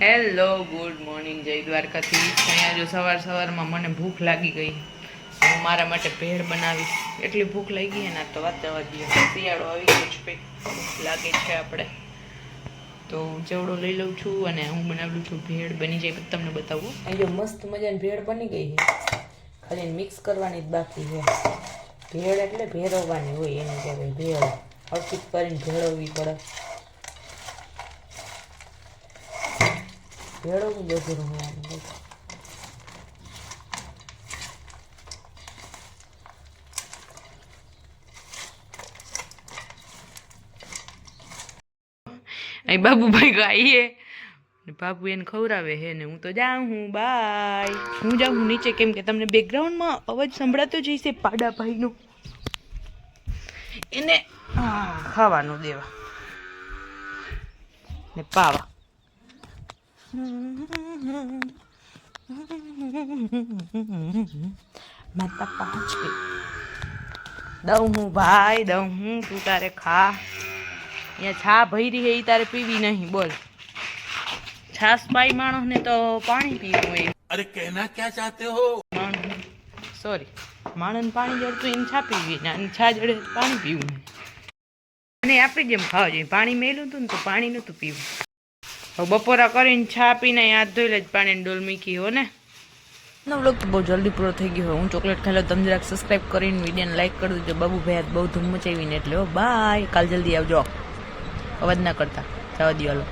Hello good morning જય દ્વારકાથી. અહીંયા જો સવાર સવારમાં મને ભૂખ લાગી ગઈ. હું મારા માટે ભેળ બનાવીશ. એટલી ભૂખ લાગી ગઈ ને તો વાત જવા દઈએ. શિયાળો આવી ગયો છે ભૂખ લાગે છે આપણે. તો ચેવડો લઈ લઉં છું અને હું બનાવું છું ભેળ. બની જાય તમને બતાવું. અહીંયા મસ્ત મજાની ભેળ બની ગઈ છે. ખાલી મિક્સ કરવાની જ બાકી છે. ભેળ એટલે ભેરવવાની હોય એને કહેવાય ભેળ. હળકીત કરીને ભેળવવી પડે. ભેળવવું બધું હોવાનું બધું. અહીં બાબુભાઈ ગાઈએ બાબુ એને ખવડાવે હે ને હું તો જાઉં હું, બાય. હું જાઉં હું નીચે, કેમ કે તમને બેકગ્રાઉન્ડમાં અવાજ સંભળાતો જ હશે પાડાભાઈનો. એને ખાવાનું દેવા. ને પાવા. માતા પાંચે દઉં હું ભાઈ દઉં હું તું તારે ખા. અહીંયા છા ભરી હે એ તારે પીવી નહીં બોલ. છાસ પાઈ માણસને તો પાણી પીવું એ અરે કહેના ક્યાં ચાહતે હો? સોરી માણસ પાણી જડતું એમ છા પીવી ને છા જડે પાણી પીવું અને આપણે જેમ ખાવા જોઈએ પાણી મેલું હતું ને તો પાણી નતું પીવું. બપોરા કરીને છાપીને હાથ ધોઈ લે પાણીની ડોલ મૂકી હો ને? નો તો બહુ જલ્દી પૂરો થઈ ગયો હું ચોકલેટ ખાઈ લઉં, તમે જરાક સબસ્ક્રાઈબ કરીને વિડીયોને લાઈક કરી દેજો. બાબુ ભાઈ બહુ ધૂમ મચાવીને એટલે બાય કાલ જલ્દી આવજો. અવાજ ના કરતા. જવા દો હાલો.